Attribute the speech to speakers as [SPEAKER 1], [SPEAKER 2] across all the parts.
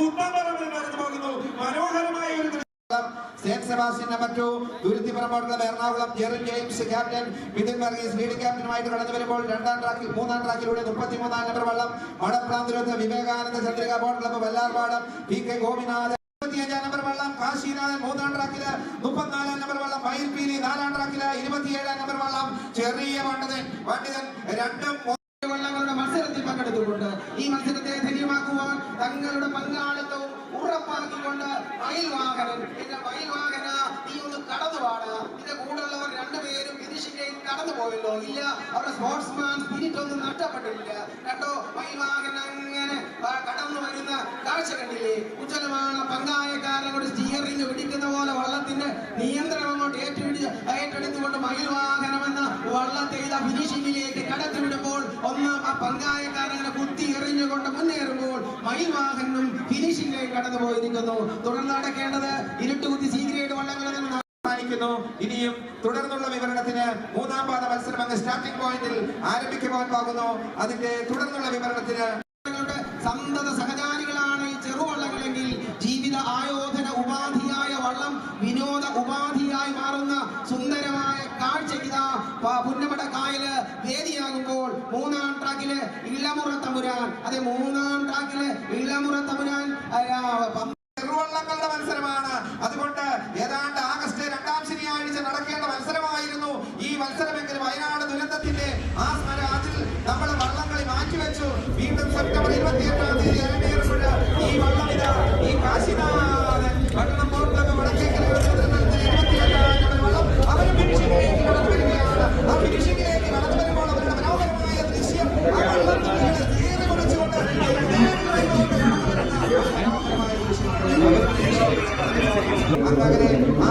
[SPEAKER 1] ഉണ്ടാകുന്നു മനോഹരമായ ഒരു സെന്റ് സെബാസ്റ്റ്യൻ മറ്റു ദുരിതിപുറമ്പോട്ടുള്ള Ernakulam Jerin James captain Mithun Varghese leading ക്യാപ്റ്റനുമായിട്ട് കടന്നു വരുമ്പോൾ രണ്ടാം ട്രാക്കിൽ മൂന്നാം ട്രാക്കിലൂടെ മുപ്പത്തിമൂന്നാം നമ്പർ വള്ളം മടപ്രാന്തിരുത്ത Vivekananda Chandrika boat club Vallarpadam P K Gopinath ഇരുപത്തിയഞ്ചാം നമ്പർ വള്ളം കാശിനാഥൻ മൂന്നാം ട്രാക്കിൽ മുപ്പത്തിനാലാം നമ്പർ വള്ളം മയിൽപീലി നാലാം ട്രാക്കിൽ ഇരുപത്തിയേഴാം നമ്പർ വള്ളം ചെറിയ വണ്ടതൻ വണ്ടിതൻ രണ്ടും
[SPEAKER 2] പങ്കെടുത്തുകൊണ്ട് ഈ മത്സരത്തെ ധന്യമാക്കുവാൻ തങ്ങളുടെ പങ്കാളിത്തവും ഉറപ്പാക്കിക്കൊണ്ട് മയിൽവാഹനൻ പിന്നെ മയിൽവാഹന നീ ഒന്ന് കടന്നുപാട്. നിന്റെ കൂടെയുള്ളവർ രണ്ടുപേരും ഫിനിഷിംഗിൽ കടന്നു പോയല്ലോ ഇല്ല അവരുടെ സ്പോർട്സ്മാൻ സ്പിരിറ്റ് ഒന്നും നഷ്ടപ്പെട്ടിട്ടില്ല. കണ്ടോ മയിൽവാഹൻ അങ്ങനെ കടന്നു വരുന്ന കാഴ്ച കണ്ടില്ലേ? ഉജ്ജ്വലമാണ് പങ്കായക്കാരനോട് സ്റ്റിയറിംഗ് പിടിക്കുന്ന പോലെ വള്ളത്തിന്റെ നിയന്ത്രണം അങ്ങോട്ട് ഏറ്റെടുത്ത് ഏറ്റെടുത്തുകൊണ്ട് മയിൽവാഹനം എന്ന വള്ളത്തെ ഇതാ ഫിനിഷിംഗിലേക്ക് കടത്തിവിടുമ്പോൾ ഒന്ന് പങ്കായക്കാരനെ കുത്തി എറിഞ്ഞുകൊണ്ട് മുന്നേറുമ്പോൾ മയിൽവാഹനും ഫിനിഷിംഗിലേക്ക് കടന്നു പോയിരിക്കുന്നു തുടർന്ന് നടക്കേണ്ടത് ഇരുട്ടുകുത്തി സി ഗ്രേഡ് വള്ളങ്ങളിൽ നിന്ന്
[SPEAKER 1] ഇനിയും തുടർന്നുള്ള വിവരണത്തിന് മൂന്നാം പാദ മത്സരം അങ്ങ് സ്റ്റാർട്ടിംഗ് പോയിന്റിൽ ആരംഭിക്കുവാൻ പോകുന്നു. അതിന്റെ തുടർന്നുള്ള വിവരണത്തിന്
[SPEAKER 2] സന്തത സഹചാരികളാണ് ഈ ചെറുവള്ളങ്ങളെങ്കിൽ ജീവിത ആയോധന ഉപാധിയായ വള്ളം വിനോദ ഉപാധിയായി മാറുന്ന സുന്ദരമായ കാഴ്ചയ്ക്കിതാ. പ- പുന്നമട കായൽ വേദിയാകുമ്പോൾ മൂന്നാം ട്രാക്കിൽ ഇളമുറ തമ്പുരാൻ. അതെ മൂന്നാം ട്രാക്കിൽ ഇളമുറ തമ്പുരാൻ.
[SPEAKER 1] ചെറുവള്ളങ്ങളുടെ മത്സരമാണ്. അതുകൊണ്ട് ഏതാണ്ട് ആഗസ്റ്റ് രണ്ടാം ശനിയാഴ്ച നടക്കേണ്ട മത്സരമായിരുന്നു. ഈ മത്സരമെങ്കിൽ വയനാട് ദുരന്തത്തിന്റെ ആ സ്മര അതിൽ നമ്മൾ വള്ളംകളി മാറ്റിവെച്ചു. വീണ്ടും സെപ്റ്റംബർ ഇരുപത്തിയെട്ടാം തീയതി അരങ്ങേറുമ്പോൾ ഈ വള്ളം ഇതാ ഈ കാശിനാഥൻ പട്ടണം പോർട്ടൊക്കെ വടക്കേക്കരയുടെ നേതൃത്വത്തിൽ ഇരുപത്തിയെട്ടാം നമ്പർ വള്ളം അവർ ഫിനിഷിംഗിലേക്ക് കടന്നു വരികയാണ് ആ ഫിനിഷിംഗിലേക്ക് കടന്നു വരുമ്പോൾ അവരുടെ മനോഹരമായ ദൃശ്യം ആ വള്ളത്തിൽ വീണ് തീരെ കുറിച്ചുകൊണ്ട് മനോഹരമായ ദൃശ്യം അങ്ങനെ ആ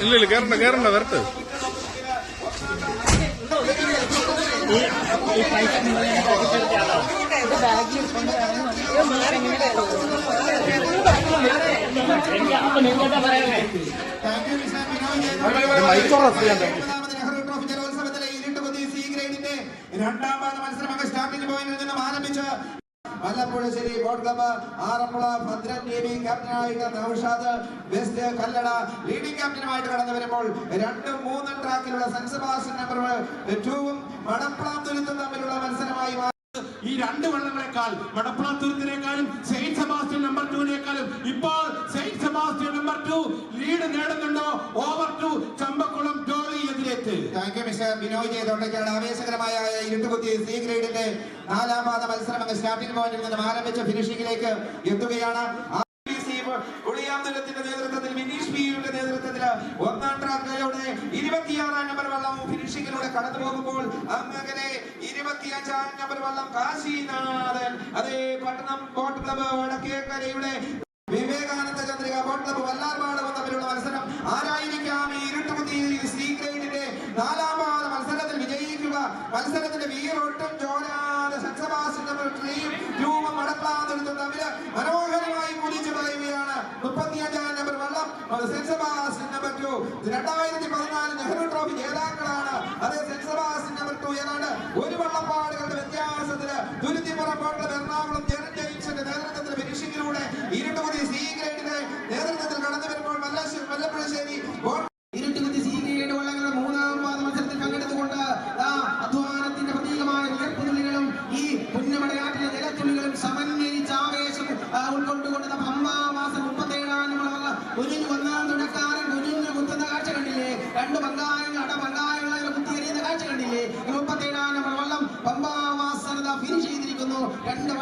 [SPEAKER 3] ഇല്ല ഇല്ല കയറണ്ട കയറണ്ട വരട്ടെ
[SPEAKER 1] താങ്ക് യു മിസ്റ്റർ ബിനോയ് മൂന്നാമത് നെഹ്റു ട്രോഫി ജലോത്സവത്തിലെ ഇരുട്ടുകുത്തി സി ഗ്രേഡിന്റെ രണ്ടാം പാദ മത്സരം സ്റ്റാർട്ടിംഗ് പോയിന്റിൽ നിന്നും ആരംഭിച്ച് വല്ലപ്പുഴശ്ശേരി ബോട്ട് ക്ലബ്ബ് ആറന്മുള ഭദ്രൻ ദേവി ക്യാപ്റ്റനായിട്ട് നൌഷാദ് വെസ്റ്റ് കല്ലട ലീഡിംഗ് ക്യാപ്റ്റനുമായിട്ട് കടന്നു വരുമ്പോൾ രണ്ടും മൂന്നും ട്രാക്കിലുള്ള സെന്റ് സെബാസ്റ്റ്യൻ നമ്പർ ടൂവും മടപ്പളാം തുരുത്തും തമ്മിലുള്ള മത്സരമായി.
[SPEAKER 4] ഈ രണ്ട് വള്ളങ്ങളെക്കാൾ മടപ്പുറത്തുരത്തിനേക്കാളും സെയിന്റ് സെബാസ്റ്റ്യൻ നമ്പർ ടുവിനേക്കാളും ഇപ്പോൾ saint Sebastian number two lead നേടുന്നുണ്ടോ over to Champakkulam
[SPEAKER 1] thank you mister Binoy J Thondaykkad ആവേശകരമായ ഇരുട്ടുകുത്തി സി ഗ്രേഡിന്റെ നാലാം പാദ മത്സരം അങ്ങ് സ്റ്റാർട്ടിംഗ് പോയിന്റിൽ നിന്നും ആരംഭിച്ച ഫിനിഷിംഗിലേക്ക് എത്തുകയാണ്. RBC ഉളിയാമ്പലത്തിന്റെ നേതൃത്വത്തിൽ വിനീഷ് നേതൃത്വത്തിൽ ഒന്നാം ട്രാക്കിലൂടെ ഇരുപത്തിയാറാം നമ്പർ വള്ളം ഫിനിഷിംഗിലൂടെ കടന്നു പോകുമ്പോൾ അങ്ങനെ ഇരുപത്തിയഞ്ചാം നമ്പർ വള്ളം കാശിനാഥൻ അതേ പട്ടണം ബോട്ട് ക്ലബ് വടക്കേക്കരയുടെ വിവേകാനന്ദ ചന്ദ്രിക ബോട്ട് ക്ലബ് വല്ലാർപാടവും തമ്മിലുള്ള മത്സരം ആരായിരിക്കാം മടപ്ലാന്തെടുത്തും തമ്മിൽ മനോഹരമായി കുതിച്ചു പറയുകയാണ്. മുപ്പത്തിയഞ്ചാം നമ്പർ വള്ളം. സെന്റ് നമ്പർ ടു രണ്ടായിരത്തി പതിനാല് നെഹ്റു ട്രോഫി ജേതാക്കളാണ്. അതേ സെന്റ് നമ്പർ ടു ഏതാണ് ഒരു വള്ളപ്പാടുകളുടെ വ്യത്യാസത്തിൽ തുരുത്തിപ്പുറം ബോട്ടിൽ എറണാകുളം
[SPEAKER 2] തുടക്കാരൻ കുഞ്ഞിന് കുത്തുന്ന കാഴ്ച കണ്ടില്ലേ? രണ്ട് പങ്കായങ്ങൾ അട പങ്കായങ്ങളെ കുത്തിയെറിയുന്ന കാഴ്ച കണ്ടില്ലേ? ഈ മുപ്പത്തേഴാം നമ്പർ വള്ളം പമ്പാവാസനത ഫിനിഷ് ചെയ്തിരിക്കുന്നു. രണ്ട്